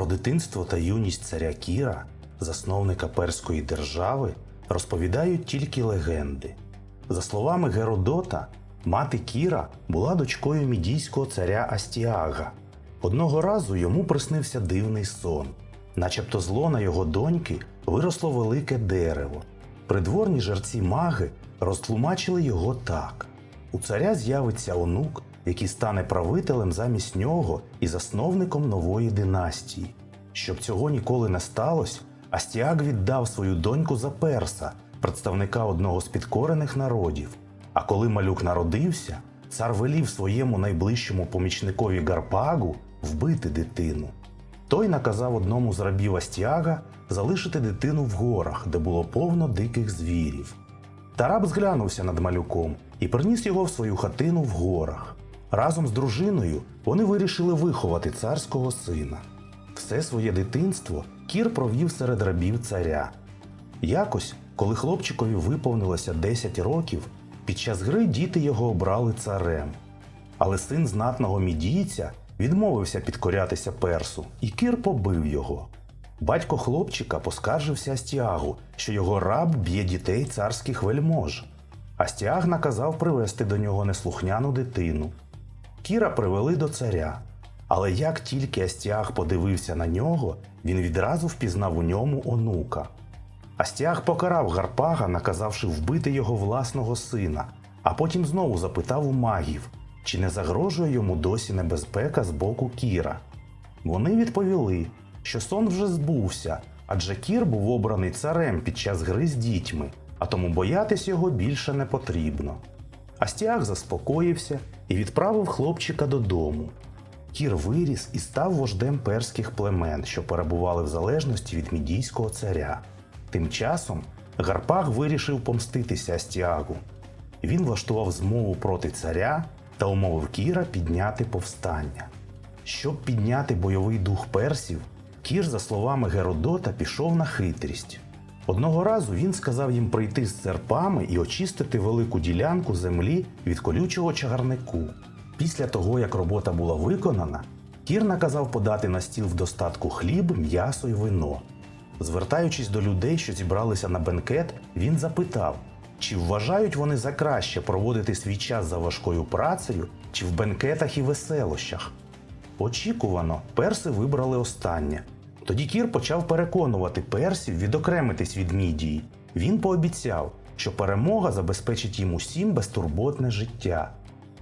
Про дитинство та юність царя Кіра, засновника перської держави, розповідають тільки легенди. За словами Геродота, мати Кіра була дочкою мідійського царя Астіага. Одного разу йому приснився дивний сон, начебто зло на його доньки виросло велике дерево. Придворні жерці маги розтлумачили його так: у царя з'явиться онук, який стане правителем замість нього і засновником нової династії. Щоб цього ніколи не сталося, Астіаг віддав свою доньку за перса, представника одного з підкорених народів. А коли малюк народився, цар велів своєму найближчому помічникові Гарпагу вбити дитину. Той наказав одному з рабів Астіага залишити дитину в горах, де було повно диких звірів. Тараб зглянувся над малюком і приніс його в свою хатину в горах. Разом з дружиною вони вирішили виховати царського сина. Все своє дитинство Кір провів серед рабів царя. Якось, коли хлопчикові виповнилося 10 років, під час гри діти його обрали царем. Але син знатного мідійця відмовився підкорятися персу, і Кір побив його. Батько хлопчика поскаржився Астіагу, що його раб б'є дітей царських вельмож. Астіаг наказав привезти до нього неслухняну дитину. Кіра привели до царя. Але як тільки Астіаг подивився на нього, він відразу впізнав у ньому онука. Астіаг покарав Гарпага, наказавши вбити його власного сина, а потім знову запитав у магів, чи не загрожує йому досі небезпека з боку Кіра. Вони відповіли, що сон вже збувся, адже Кір був обраний царем під час гри з дітьми, а тому боятись його більше не потрібно. Астіаг заспокоївся і відправив хлопчика додому. Кір виріс і став вождем перських племен, що перебували в залежності від мідійського царя. Тим часом Гарпаг вирішив помститися Астіагу. Він влаштував змову проти царя та умовив Кіра підняти повстання. Щоб підняти бойовий дух персів, Кір, за словами Геродота, пішов на хитрість. Одного разу він сказав їм прийти з серпами і очистити велику ділянку землі від колючого чагарнику. Після того, як робота була виконана, Кір наказав подати на стіл в достатку хліб, м'ясо й вино. Звертаючись до людей, що зібралися на бенкет, він запитав, чи вважають вони за краще проводити свій час за важкою працею, чи в бенкетах і веселощах. Очікувано, перси вибрали останнє. Тоді Кір почав переконувати персів відокремитись від мідії. Він пообіцяв, що перемога забезпечить їм усім безтурботне життя.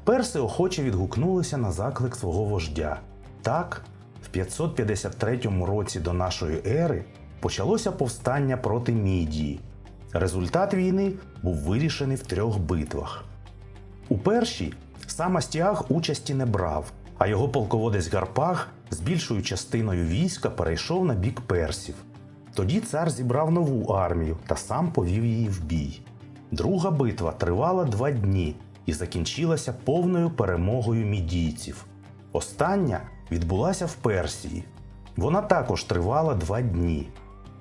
Перси охоче відгукнулися на заклик свого вождя. Так, в 553 році до нашої ери почалося повстання проти Мідії. Результат війни був вирішений в трьох битвах. У першій сам Астіаг участі не брав, а його полководець Гарпаг з більшою частиною війська перейшов на бік персів. Тоді цар зібрав нову армію та сам повів її в бій. Друга битва тривала два дні і закінчилася повною перемогою мідійців. Остання відбулася в Персії. Вона також тривала два дні.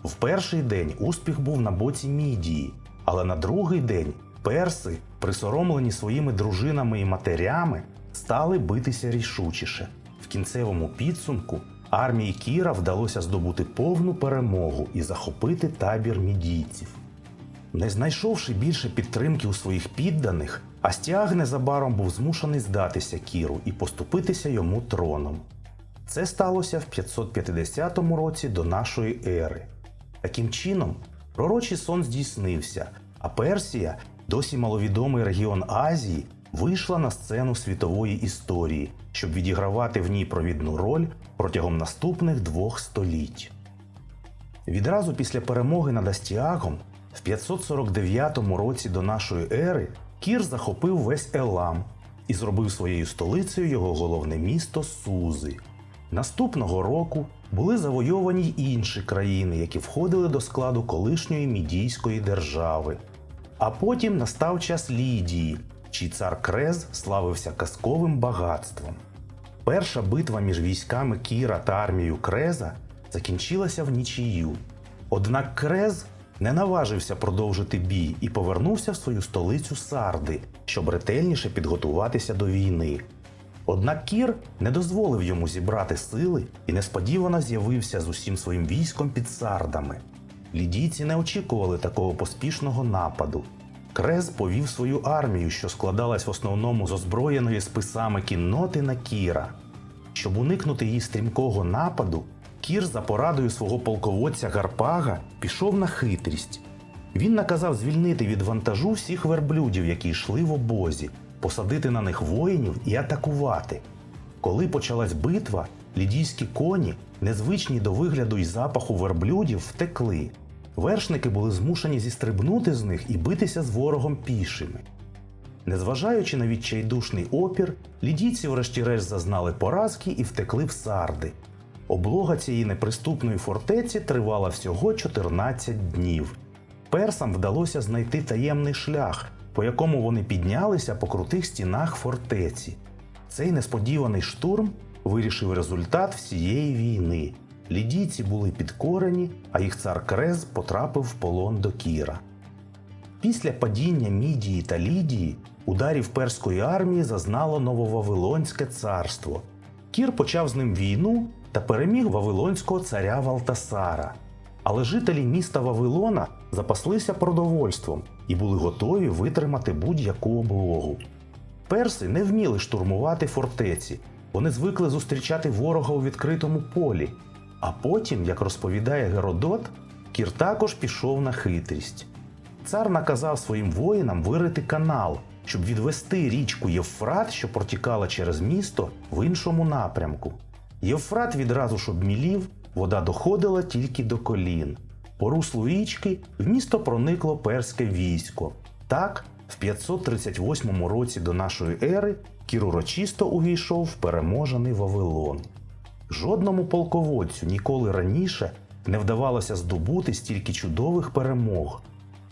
В перший день успіх був на боці Мідії, але на другий день перси, присоромлені своїми дружинами і матерями, стали битися рішучіше. В кінцевому підсумку армії Кіра вдалося здобути повну перемогу і захопити табір мідійців. Не знайшовши більше підтримки у своїх підданих, Астіаг незабаром був змушений здатися Кіру і поступитися йому троном. Це сталося в 550 році до нашої ери. Таким чином, пророчий сон здійснився, а Персія, досі маловідомий регіон Азії, вийшла на сцену світової історії, щоб відігравати в ній провідну роль протягом наступних двох століть. Відразу після перемоги над Астіагом в 549 році до нашої ери Кір захопив весь Елам і зробив своєю столицею його головне місто Сузи. Наступного року були завойовані й інші країни, які входили до складу колишньої мідійської держави. А потім настав час Лідії, чий цар Крез славився казковим багатством. Перша битва між військами Кіра та армією Креза закінчилася в нічию. Однак Крез не наважився продовжити бій і повернувся в свою столицю Сарди, щоб ретельніше підготуватися до війни. Однак Кір не дозволив йому зібрати сили і несподівано з'явився з усім своїм військом під сардами. Лідійці не очікували такого поспішного нападу. Крез повів свою армію, що складалась в основному з озброєної списами кінноти на Кіра. Щоб уникнути її стрімкого нападу, Кір за порадою свого полководця Гарпага пішов на хитрість. Він наказав звільнити від вантажу всіх верблюдів, які йшли в обозі, посадити на них воїнів і атакувати. Коли почалась битва, лідійські коні, незвичні до вигляду й запаху верблюдів, втекли. Вершники були змушені зістрибнути з них і битися з ворогом пішими. Незважаючи на відчайдушний опір, лідійці врешті-решт зазнали поразки і втекли в сарди. Облога цієї неприступної фортеці тривала всього 14 днів. Персам вдалося знайти таємний шлях, по якому вони піднялися по крутих стінах фортеці. Цей несподіваний штурм вирішив результат всієї війни. Лідійці були підкорені, а їх цар Крез потрапив в полон до Кіра. Після падіння Мідії та Лідії ударів перської армії зазнало Нововавилонське царство. Кір почав з ним війну та переміг Вавилонського царя Валтасара. Але жителі міста Вавилона запаслися продовольством і були готові витримати будь-яку облогу. Перси не вміли штурмувати фортеці, вони звикли зустрічати ворога у відкритому полі. А потім, як розповідає Геродот, Кір також пішов на хитрість. Цар наказав своїм воїнам вирити канал, щоб відвести річку Євфрат, що протікала через місто, в іншому напрямку. Євфрат відразу ж обмілів, вода доходила тільки до колін. По руслу річки в місто проникло перське військо. Так, в 538 році до нашої ери Кір урочисто увійшов в переможений Вавилон. Жодному полководцю ніколи раніше не вдавалося здобути стільки чудових перемог.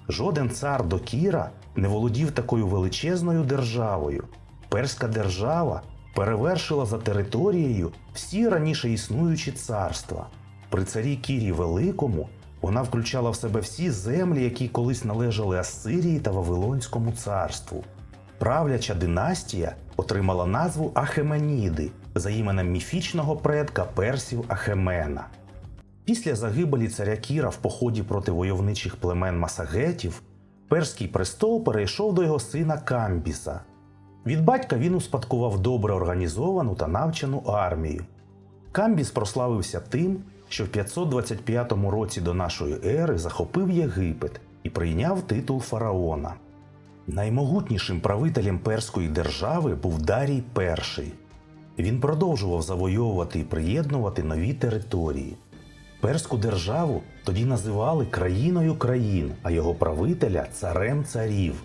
Жоден цар до Кіра не володів такою величезною державою. Перська держава перевершила за територією всі раніше існуючі царства. При царі Кірі Великому вона включала в себе всі землі, які колись належали Ассирії та Вавилонському царству. Правляча династія отримала назву Ахеменіди за іменем міфічного предка персів Ахемена. Після загибелі царя Кіра в поході проти войовничих племен Масагетів перський престол перейшов до його сина Камбіса. Від батька він успадкував добре організовану та навчену армію. Камбіс прославився тим, що в 525 році до нашої ери захопив Єгипет і прийняв титул фараона. Наймогутнішим правителем перської держави був Дарій І. Він продовжував завойовувати і приєднувати нові території. Перську державу тоді називали країною країн, а його правителя царем царів.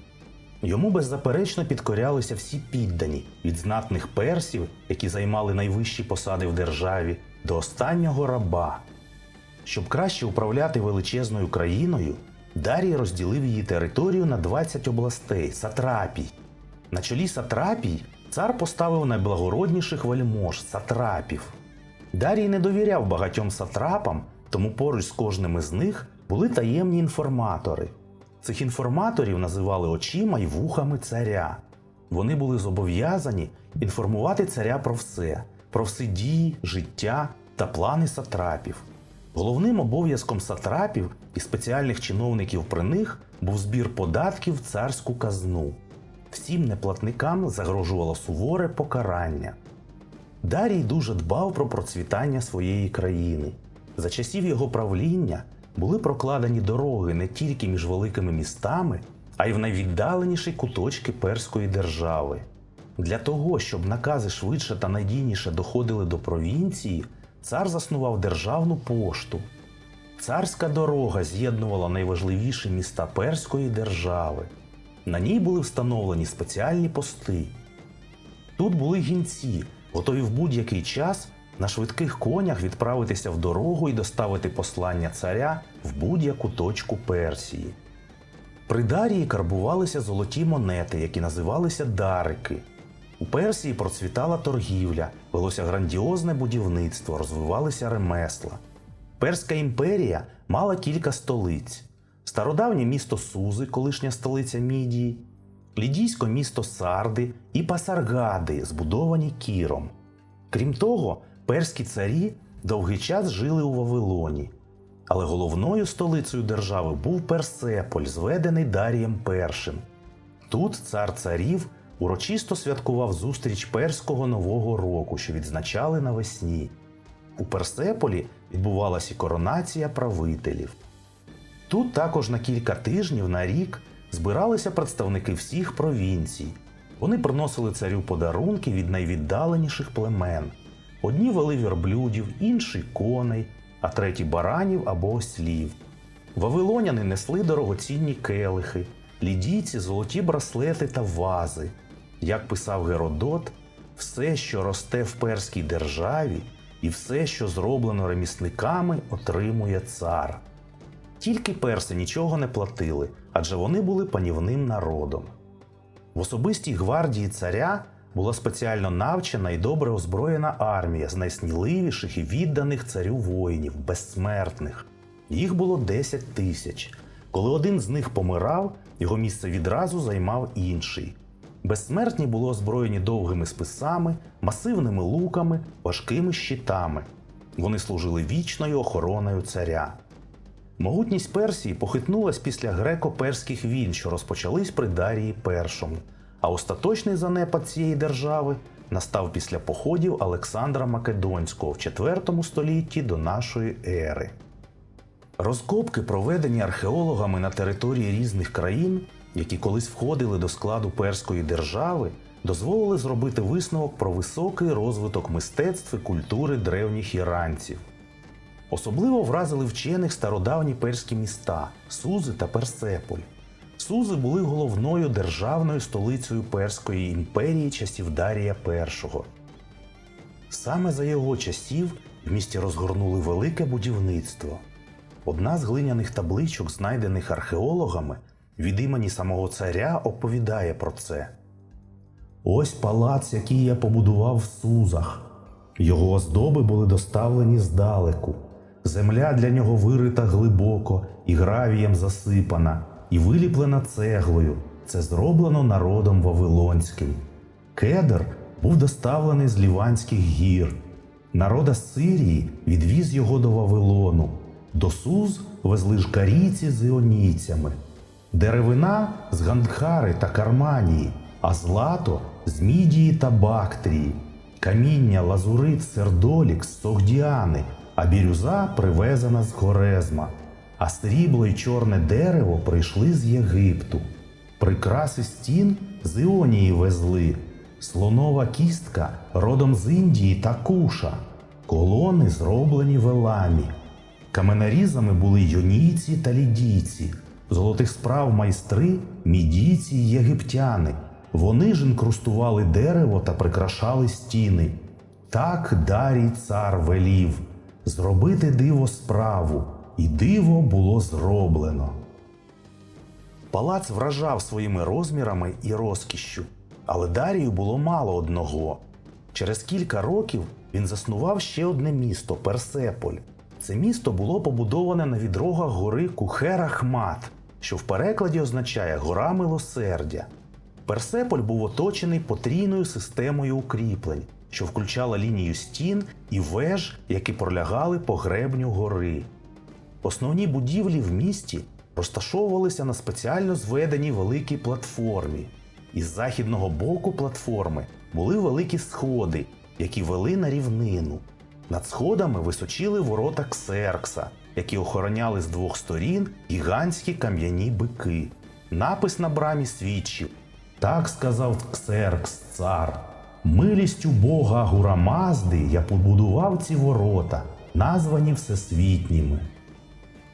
Йому беззаперечно підкорялися всі піддані від знатних персів, які займали найвищі посади в державі, до останнього раба. Щоб краще управляти величезною країною, Дарій розділив її територію на 20 областей сатрапій. На чолі сатрапій цар поставив найблагородніших вельмож сатрапів. Дарій не довіряв багатьом сатрапам, тому поруч з кожним із них були таємні інформатори. Цих інформаторів називали очима й вухами царя. Вони були зобов'язані інформувати царя про все, про всі дії, життя та плани сатрапів. Головним обов'язком сатрапів і спеціальних чиновників при них був збір податків в царську казну. Всім неплатникам загрожувало суворе покарання. Дарій дуже дбав про процвітання своєї країни. За часів його правління були прокладені дороги не тільки між великими містами, а й в найвіддаленіші куточки перської держави. Для того, щоб накази швидше та надійніше доходили до провінції, цар заснував державну пошту. Царська дорога з'єднувала найважливіші міста перської держави. На ній були встановлені спеціальні пости. Тут були гінці, готові в будь-який час на швидких конях відправитися в дорогу і доставити послання царя в будь-яку точку Персії. При Дарії карбувалися золоті монети, які називалися дарики. У Персії процвітала торгівля, велося грандіозне будівництво, розвивалися ремесла. Перська імперія мала кілька столиць: стародавнє місто Сузи, колишня столиця Мідії, лідійсько місто Сарди і Пасаргади, збудовані Кіром. Крім того, перські царі довгий час жили у Вавилоні. Але головною столицею держави був Персеполь, зведений Дарієм І. Тут цар царів урочисто святкував зустріч перського нового року, що відзначали навесні. У Персеполі відбувалася і коронація правителів. Тут також на кілька тижнів на рік збиралися представники всіх провінцій. Вони приносили царю подарунки від найвіддаленіших племен. Одні вели вірблюдів, інші коней, а треті баранів або ослів. Вавилоняни несли дорогоцінні келихи, лідійці золоті браслети та вази. Як писав Геродот, все, що росте в перській державі, і все, що зроблено ремісниками, отримує цар. Тільки перси нічого не платили, адже вони були панівним народом. В особистій гвардії царя була спеціально навчена і добре озброєна армія з найсміливіших і відданих царю воїнів, безсмертних. Їх було 10 тисяч. Коли один з них помирав, його місце відразу займав інший. Безсмертні були озброєні довгими списами, масивними луками, важкими щитами. Вони служили вічною охороною царя. Могутність Персії похитнулась після греко-перських війн, що розпочались при Дарії І, а остаточний занепад цієї держави настав після походів Олександра Македонського в IV столітті до нашої ери. Розкопки, проведені археологами на території різних країн, які колись входили до складу перської держави, дозволили зробити висновок про високий розвиток мистецтв і культури древніх іранців. Особливо вразили вчених стародавні перські міста Сузи та Персеполь. Сузи були головною державною столицею Перської імперії часів Дарія І. Саме за його часів в місті розгорнули велике будівництво. Одна з глиняних табличок, знайдених археологами, від імені самого царя оповідає про це. Ось палац, який я побудував в Сузах. Його оздоби були доставлені здалеку. Земля для нього вирита глибоко і гравієм засипана, і виліплена цеглою. Це зроблено народом Вавилонським. Кедр був доставлений з Ліванських гір. Народа Сирії відвіз його до Вавилону. До Суз везли жкарійці з іонійцями. Деревина з Гандхари та Карманії, а злато з Мідії та Бактрії, каміння, лазурит, сердолік з Согдіани, а бірюза привезена з Хорезма, а срібло й чорне дерево прийшли з Єгипту. Прикраси стін з Іонії везли, слонова кістка родом з Індії та Куша, колони зроблені в. Каменарізами були йонійці та лідійці, золотих справ майстри, мідійці й єгиптяни. Вони ж інкрустували дерево та прикрашали стіни. Так Дарій цар велів зробити диво справу, і диво було зроблено. Палац вражав своїми розмірами і розкішшю, але Дарію було мало одного. Через кілька років він заснував ще одне місто Персеполь. Це місто було побудоване на відрогах гори Кухера-Хмат, що в перекладі означає гора милосердя. Персеполь був оточений потрійною системою укріплень, що включала лінію стін і веж, які пролягали по гребню гори. Основні будівлі в місті розташовувалися на спеціально зведеній великій платформі. Із західного боку платформи були великі сходи, які вели на рівнину. Над сходами височили ворота Ксеркса, які охороняли з двох сторін гігантські кам'яні бики. Напис на брамі свідчив: так сказав Ксеркс, цар. Милістю Бога Гурамазди я побудував ці ворота, названі всесвітніми.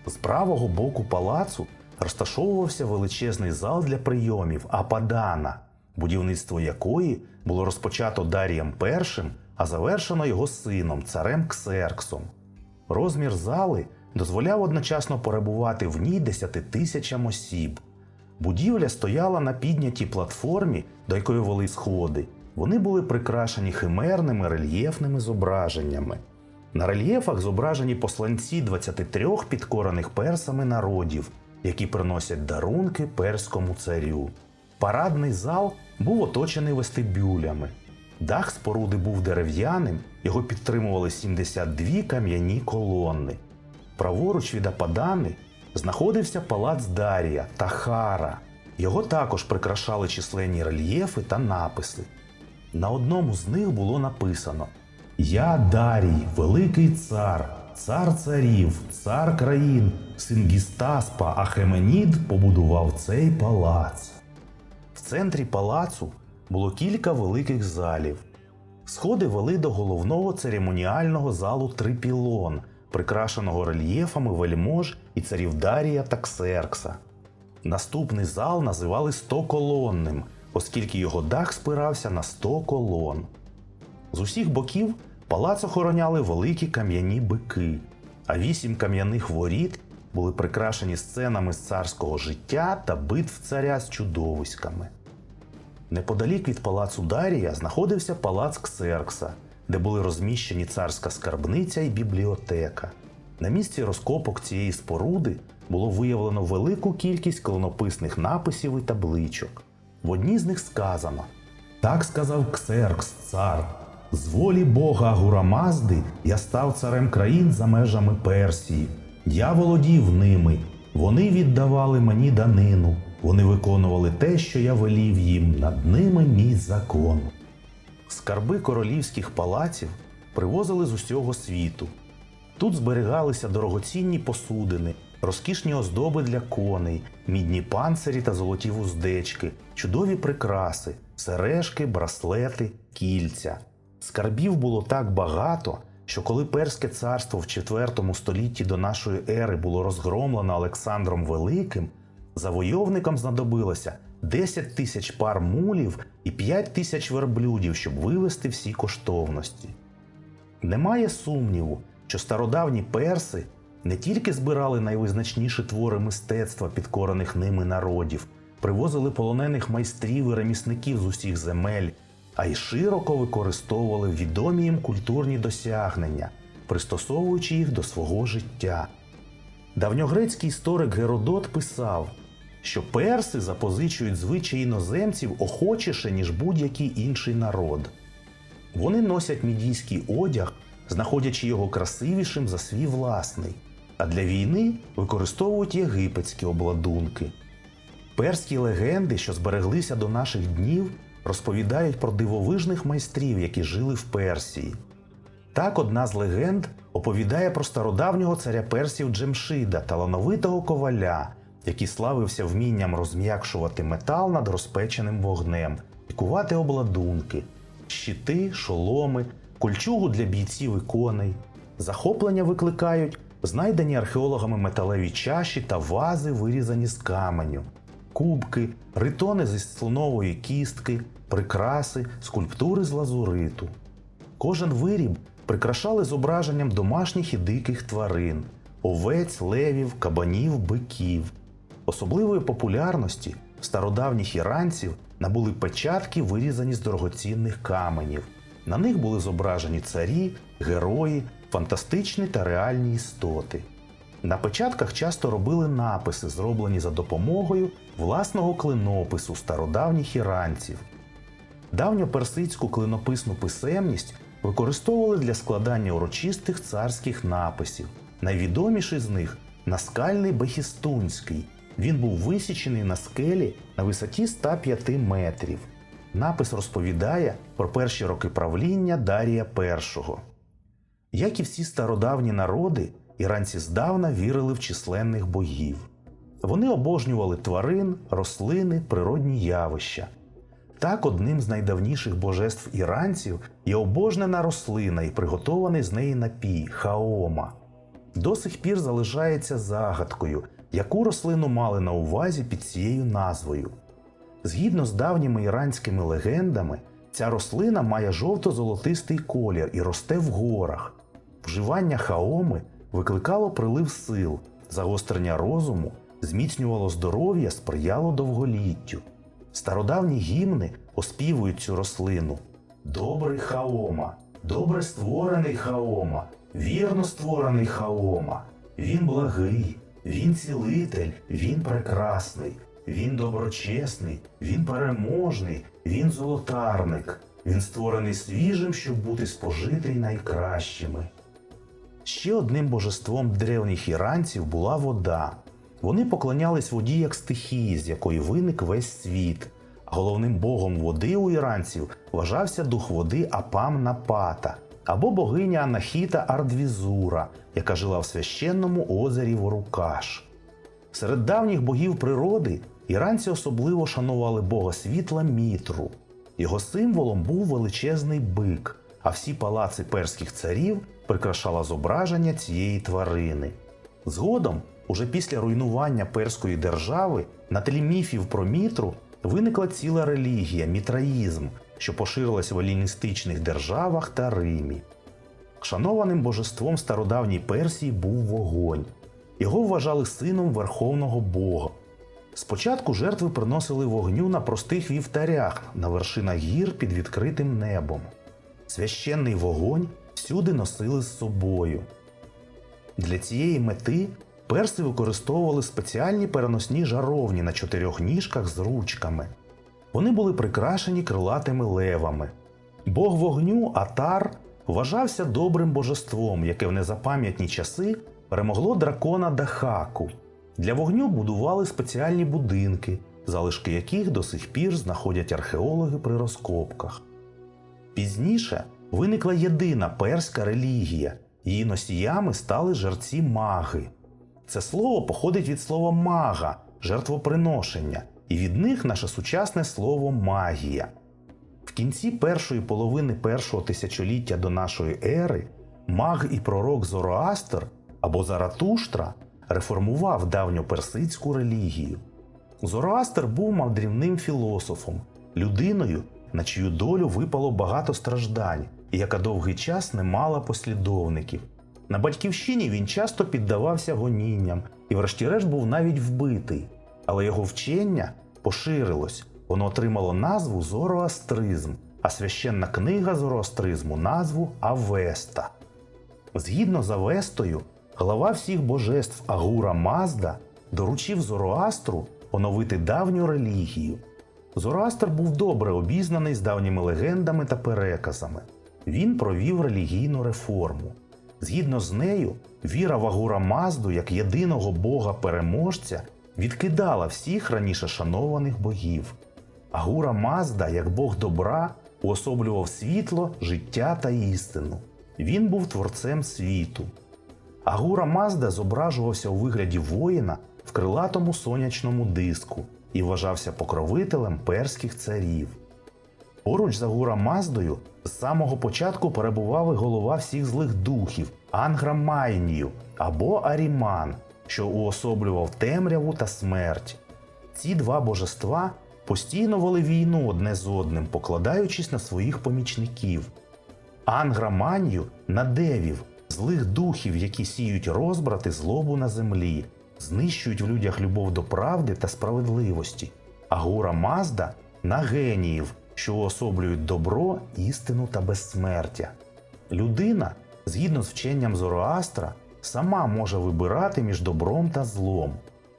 З правого боку палацу розташовувався величезний зал для прийомів Ападана, будівництво якої було розпочато Дарієм І, а завершено його сином, царем Ксерксом. Розмір зали дозволяв одночасно перебувати в ній десяти тисячам осіб. Будівля стояла на піднятій платформі, до якої вели сходи. Вони були прикрашені химерними рельєфними зображеннями. На рельєфах зображені посланці 23 підкорених персами народів, які приносять дарунки перському царю. Парадний зал був оточений вестибюлями. Дах споруди був дерев'яним, його підтримували 72 кам'яні колони. Праворуч від Ападани знаходився палац Дарія та Хара. Його також прикрашали численні рельєфи та написи. На одному з них було написано: Я Дарій, великий цар, цар царів, цар країн, син Гістаспа Ахеменід побудував цей палац. В центрі палацу було кілька великих залів. Сходи вели до головного церемоніального залу Трипілон, прикрашеного рельєфами вельмож і царів Дарія та Ксеркса. Наступний зал називали стоколонним, оскільки його дах спирався на 100 колон. З усіх боків палац охороняли великі кам'яні бики, а вісім кам'яних воріт були прикрашені сценами з царського життя та битв царя з чудовиськами. Неподалік від палацу Дарія знаходився палац Ксеркса, де були розміщені царська скарбниця і бібліотека. На місці розкопок цієї споруди було виявлено велику кількість клонописних написів і табличок. В одній з них сказано: Так сказав Ксеркс, цар. З волі Бога Гурамазди я став царем країн за межами Персії. Я володів ними. Вони віддавали мені данину. Вони виконували те, що я велів їм, над ними мій закон. Скарби королівських палаців привозили з усього світу. Тут зберігалися дорогоцінні посудини, розкішні оздоби для коней, мідні панцирі та золоті вуздечки, чудові прикраси, сережки, браслети, кільця. Скарбів було так багато, що коли Перське царство в IV столітті до нашої ери було розгромлено Олександром Великим, завойовникам знадобилося 10 тисяч пар мулів і 5 тисяч верблюдів, щоб вивезти всі коштовності. Немає сумніву, що стародавні перси не тільки збирали найвизначніші твори мистецтва підкорених ними народів, привозили полонених майстрів і ремісників з усіх земель, а й широко використовували відомі їм культурні досягнення, пристосовуючи їх до свого життя. Давньогрецький історик Геродот писав, що перси запозичують звичаї іноземців охочіше, ніж будь-який інший народ. Вони носять мідійський одяг, знаходячи його красивішим за свій власний, а для війни використовують єгипетські обладунки. Перські легенди, що збереглися до наших днів, розповідають про дивовижних майстрів, які жили в Персії. Так, одна з легенд оповідає про стародавнього царя персів Джемшида, талановитого коваля, який славився вмінням розм'якшувати метал над розпеченим вогнем, і кувати обладунки, щити, шоломи, кольчугу для бійців і коней. Захоплення викликають знайдені археологами металеві чаші та вази, вирізані з каменю, кубки, ритони зі слонової кістки, прикраси, скульптури з лазуриту. Кожен виріб прикрашали зображенням домашніх і диких тварин овець, левів, кабанів, биків. Особливої популярності стародавніх іранців набули печатки, вирізані з дорогоцінних каменів. На них були зображені царі, герої, фантастичні та реальні істоти. На печатках часто робили написи, зроблені за допомогою власного клинопису стародавніх іранців. Давньоперсидську клинописну писемність використовували для складання урочистих царських написів. Найвідоміший з них наскальний Бехістунський. Він був висічений на скелі на висоті 105 метрів. Напис розповідає про перші роки правління Дарія І. Як і всі стародавні народи, іранці здавна вірили в численних богів. Вони обожнювали тварин, рослини, природні явища. Так, одним з найдавніших божеств іранців є обожнена рослина і приготований з неї напій хаома. До сих пір залишається загадкою, яку рослину мали на увазі під цією назвою. Згідно з давніми іранськими легендами, ця рослина має жовто-золотистий колір і росте в горах. Вживання хаоми викликало прилив сил, загострення розуму, зміцнювало здоров'я, сприяло довголіттю. Стародавні гімни оспівують цю рослину. Добрий хаома, добре створений хаома, вірно створений хаома. Він благий, він цілитель, він прекрасний. Він доброчесний, він переможний, він золотарник. Він створений свіжим, щоб бути спожитий найкращими. Ще одним божеством древніх іранців була вода. Вони поклонялись воді як стихії, з якої виник весь світ. Головним богом води у іранців вважався дух води Апам Напата або богиня Анахіта Ардвізура, яка жила в священному озері Ворукаш. Серед давніх богів природи іранці особливо шанували бога світла Мітру. Його символом був величезний бик, а всі палаци перських царів прикрашало зображення цієї тварини. Згодом, уже після руйнування перської держави, на тлі міфів про Мітру виникла ціла релігія мітраїзм, що поширилась в еліністичних державах та Римі. Шанованим божеством стародавній Персії був вогонь. Його вважали сином верховного Бога. Спочатку жертви приносили вогню на простих вівтарях на вершинах гір під відкритим небом. Священний вогонь всюди носили з собою. Для цієї мети перси використовували спеціальні переносні жаровні на чотирьох ніжках з ручками. Вони були прикрашені крилатими левами. Бог вогню Атар вважався добрим божеством, яке в незапам'ятні часи перемогло дракона Дахаку. Для вогню будували спеціальні будинки, залишки яких до сих пір знаходять археологи при розкопках. Пізніше виникла єдина перська релігія. Її носіями стали жерці маги. Це слово походить від слова мага жертвоприношення, і від них наше сучасне слово магія. В кінці першої половини першого тисячоліття до нашої ери маг і пророк Зороастер або Заратуштра реформував давньоперсидську релігію. Зороастер був мандрівним філософом, людиною, на чию долю випало багато страждань, і яка довгий час не мала послідовників. На батьківщині він часто піддавався гонінням і, врешті-решт, був навіть вбитий, але його вчення поширилось, воно отримало назву Зороастризм, а священна книга Зороастризму назву Авеста. Згідно з Авестою, глава всіх божеств Агура Мазда доручив Зороастру оновити давню релігію. Зороастр був добре обізнаний з давніми легендами та переказами. Він провів релігійну реформу. Згідно з нею, віра в Агура Мазду як єдиного бога-переможця відкидала всіх раніше шанованих богів. Агура Мазда, як Бог добра, уособлював світло, життя та істину. Він був творцем світу. Агура Мазда зображувався у вигляді воїна в крилатому сонячному диску і вважався покровителем перських царів. Поруч з Агура Маздою з самого початку перебував і голова всіх злих духів Ангра Майнію або Аріман, що уособлював темряву та смерть. Ці два божества постійно вели війну одне з одним, покладаючись на своїх помічників. Ангра Манью на девів, злих духів, які сіють розбрати злобу на землі, знищують в людях любов до правди та справедливості. Агура Мазда на геніїв, що уособлюють добро, істину та безсмертя. Людина, згідно з вченням Зороастра, сама може вибирати між добром та злом.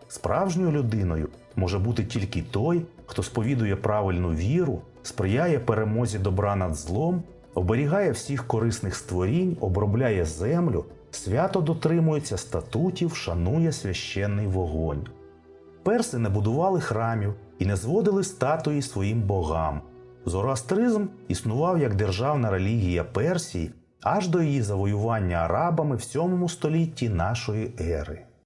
Справжньою людиною може бути тільки той, хто сповідує правильну віру, сприяє перемозі добра над злом, оберігає всіх корисних створінь, обробляє землю, свято дотримується статутів, шанує священний вогонь. Перси не будували храмів і не зводили статуї своїм богам. Зороастризм існував як державна релігія Персії аж до її завоювання арабами в 7 столітті нашої ери.